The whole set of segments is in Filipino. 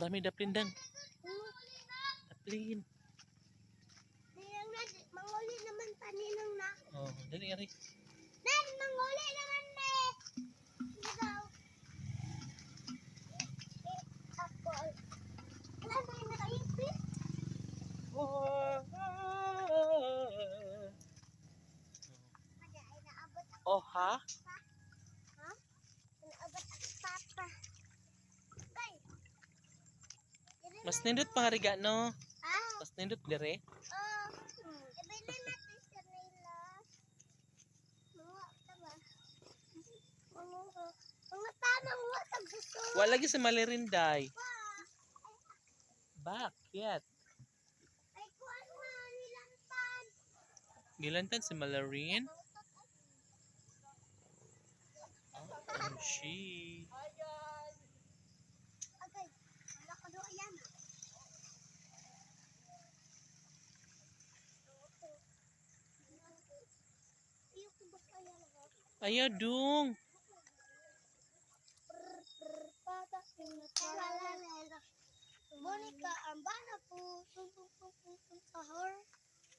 Marami daplin dang. Daplin. Manguli naman pa ninang na. Oh, dali ari. Nan, manguli naman na. Ikaw. Eh, ako. Wala na ako. Oh, ha? Ha? Mas nindot pangariga no. Ah, Mas nindot dire. oh. Ibili natin sa nila. Mga tama. Mga mga tamang watag gusto. Wala lagi sa malirinday. Pa. Bakit? Ay, kuwan mo nilang pan. Gilantan si Malarin? OMG. Agay, wala ko doon yan. Ayoko ba kaya Ayaw dung. Monica, ang bana po.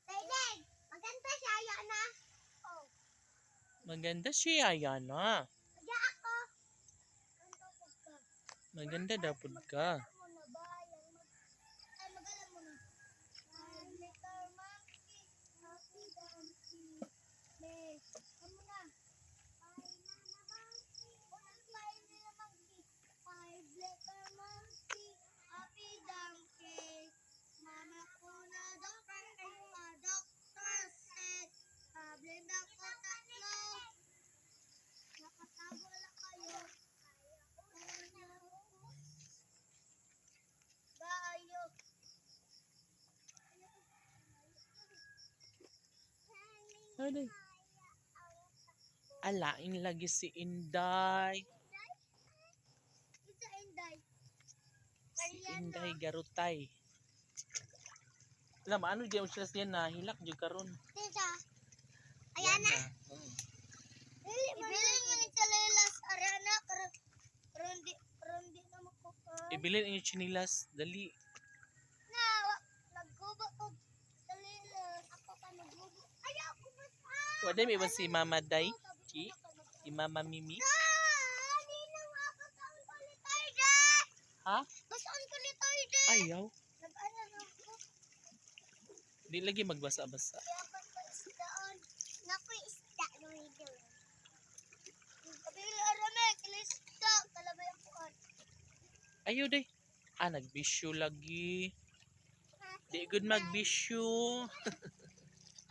Taydeg, maganda siya. Aya na. Oh, Maganda siya, Ayana. kaya ako. Maganda daw pud ka. Ano? Alain lagi si Inday. Isa Inday. Si Inday Garutay. Alam, ano diyan sila siya na hilak jud karon. Tita. Ayan na. Mm. Ibili mo ni Chalelas. Ariana. Rundi. Rundi na mo ko. Ibilin inyo chinilas, dali. Na. Naggubo ko. Chalelas. Ako pa naggubo. Ayaw ko? Wala may ba si Mama Day? Chi? Si Mama Mimi? Ha? Basta ang kulitar dyan. Ayaw. Nag-ano na ako. Di lagi magbasa-basa. Ayaw day. Ah, nagbisyo lagi. Di good magbisyo.